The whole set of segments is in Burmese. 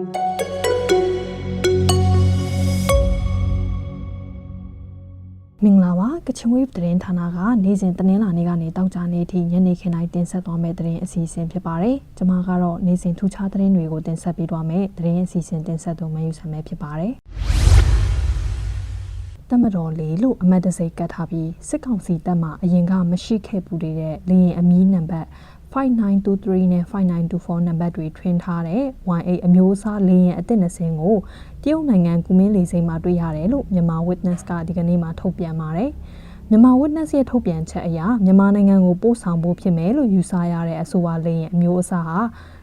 မင်္ဂလာပါကချင်ဝေးသတင်းဌာနကနေ့စဉ်သတင်းလာနေကနေတောက်ကြနေထိညနေခင်းတိုင်းတင်ဆက်သွားမယ့်သတင်းအစီအစဉ်ဖြစ်ပါတယ်။ကျွန်မကတော့နေ့စဉ်ထူးခြားသတင်းတွေကိုတင်ဆက်ပေးသွားမယ်။သတင်းအစီအစဉ်တင်ဆက်သူမယူဆမ်းပဲဖြစ်ပါတယ်။ တမတော်လေးလို့အမတ်တစိတ်ကတ်ထားပြီးစစ်ကောင်စီတပ်မှအရင်ကမရှိခဲ့ပူတဲ့လေရင်အမီးနံပါတ်5923နဲ့5924နံပါတ်တွေထွင်းထားတဲ့ Y8 အမျိုးအစားလေရင်အသစ်20ကိုတရုတ်နိုင်ငံကုမင်းလေစိမ်းမှာတွေ့ရတယ်လို့မြန်မာ Witness ကဒီကနေ့မှထုတ်ပြန်ပါတယ်။မြန်မာ Witness ရဲ့ထုတ်ပြန်ချက်အရမြန်မာနိုင်ငံကိုပို့ဆောင်ဖို့ဖြစ်မယ်လို့ယူဆရတဲ့အဆိုပါလေရင်အမျိုးအစားဟာ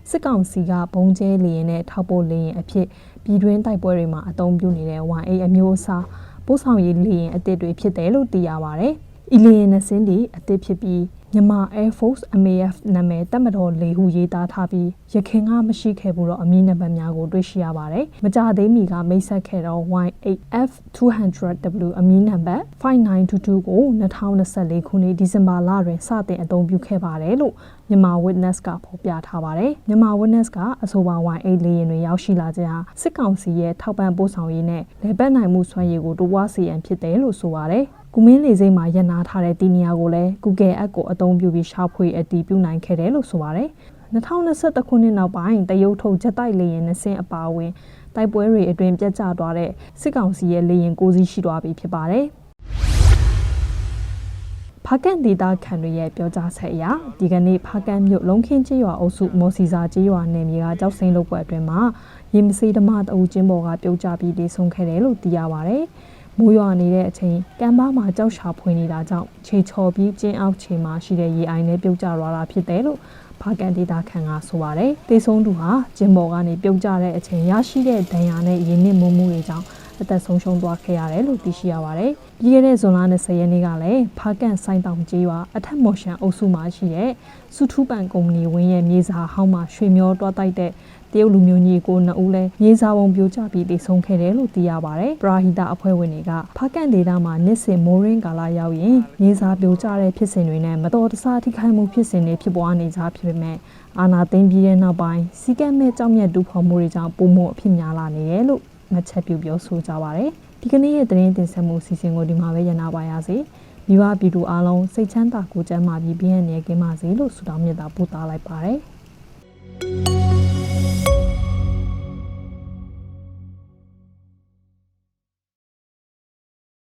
စစ်ကောင်စီကဘုံကျဲလေရင်နဲ့ထောက်ပို့လေရင်အဖြစ်ပြည်တွင်းတိုက်ပွဲတွေမှာအသုံးပြုနေတဲ့ Y8 အမျိုးအစား ပို့ဆောင်ရေးလေရင်အသစ်တွေဖြစ်တယ်လို့သိရပါတယ်။အီလီယန်နစင်းဒီအသစ်ဖြစ်ပြီး မြန်မာ Air Force MAF နာမည်တက်မတော်လေဟုရေးသားထားပြီးရခင်ကမရှိခဲ့ဘူးတော့အမည်နံပါတ်များကိုတွေ့ရှိရပါတယ်။မကြသေးမီကမိတ်ဆက်ခဲ့တော့ Y8F 200W အမည်နံပါတ်5922ကို2024ခုနှစ်ဒီဇင်ဘာလတွင်စတင်အသုံးပြုခဲ့ပါတယ်လို့မြန်မာ Witness ကဖော်ပြထားပါတယ်။မြန်မာ Witness ကအဆိုပါ Y8 လေယာဉ်တွေရောက်ရှိလာခြင်းဟာစစ်ကောင်စီရဲ့ထောက်ပံ့ပို့ဆောင်ရေးနဲ့လေပတ်နိုင်မှုစွမ်းရည်ကိုတိုးပွားစေရန်ဖြစ်တယ်လို့ဆိုပါတယ်။ ကုမင်းလေစိမ်းမှာရန်နာထားတဲ့တီနီယာကိုလည်း Google App ကိုအသုံးပြုပြီးရှာဖွေအတည်ပြုနိုင်ခဲ့တယ်လို့ဆိုပါတယ်။2021ခုနှစ်နောက်ပိုင်းတရုတ်ထုတ်ဂျက်တိုက်လေယာဉ်နှစင်းအပါအဝင်တိုက်ပွဲတွေအတွင်ပြတ်ကျသွားတဲ့စစ်ကောင်စီရဲ့လေယာဉ်ကိုစီးရှိသွားပြီဖြစ်ပါတယ်။ဖားကန်ဒေတာခံတွေရဲ့ပြောကြားချက်အရဒီကနေ့ဖားကန်မြို့လုံခင်းကျေးရွာအုပ်စုမော်စီစာကျေးရွာနယ်မြေကကြောက်စိမ့်လုပ်ပွဲအတွင်းမှာရေမစေးဓမ္မတအူချင်းဘော်ကပြုတ်ကျပြီးတည်ဆုံခဲ့တယ်လို့သိရပါဗျ။ မိုးရွာနေတဲ့အချိန်ကံပါမှာကြောက်ရှာဖွေနေတာကြောင့်ခြေချော်ပြီးကျင်းအောက်ခြေမှာရှိတဲ့ရေအိုင်နဲ့ပြုတ်ကျသွားတာဖြစ်တယ်လို့ဖာကန်ဒေတာခန်ကဆိုပါတယ်။တေဆုံးသူဟာဂျင်ဘော်ကနေပြုတ်ကျတဲ့အချိန်ရရှိတဲ့ဒဏ်ရာနဲ့ရင်းနှီးမှုမှုတွေ ကြောင့်အသက်ဆုံးရှုံးသွားခဲ့ရတယ်လို့သိရှိရပါတယ်။ပြီးခဲ့တဲ့ဇွန်လ20ရက်နေ့ကလည်းဖာကန်ဆိုင်တောင်ကျေးရွာအထက်မော်ရှန်အုပ်စုမှာရှိတဲ့စုထူးပန်ကုမ္ပဏီဝင်းရဲ့မြေစာဟောင်းမှာရွှေမျောတွားတိုက်တဲ့တရုတ်လူမျိုးညီကိုနှစ်ဦးလည်းမြေစာပုံပြိုကျပြီးတည်ဆုံခဲ့တယ်လို့သိရပါတယ်။ပရာဟိတအဖွဲ့ဝင်တွေကဖာကန်ဒေတာမှာနှစ်စဉ်မိုးရင်းကာလရောက်ရင်မြေစာပြိုကျတဲ့ဖြစ်စဉ်တွေနဲ့မတော်တဆထိခိုက်မှုဖြစ်စဉ်တွေဖြစ်ပွားနေကြဖြစ်ပေမဲ့အာနာသိမ့်ပြီးတဲ့နောက်ပိုင်းစီကံမဲ့ကြောင့်မြတ်တူဖော်မှုတွေကြောင့်ပုံမှုအဖြစ်များလာနေတယ်လို့ မှတ်ချက်ပြုပြောဆိုကြပါတယ်။ဒီကနေ့ရဲ့သတင်းတင်ဆက်မှုစီစဉ်ကိုဒီမှာပဲရနာပါရစေ။မိဘပြည်သူအားလုံးစိတ်ချမ်းသာကိုယ်ကျန်းမာပြီးပြည့်ရနေကင်းပါစေလို့ဆုတောင်းမြတ်တာပို့သလိုက်ပါတယ်။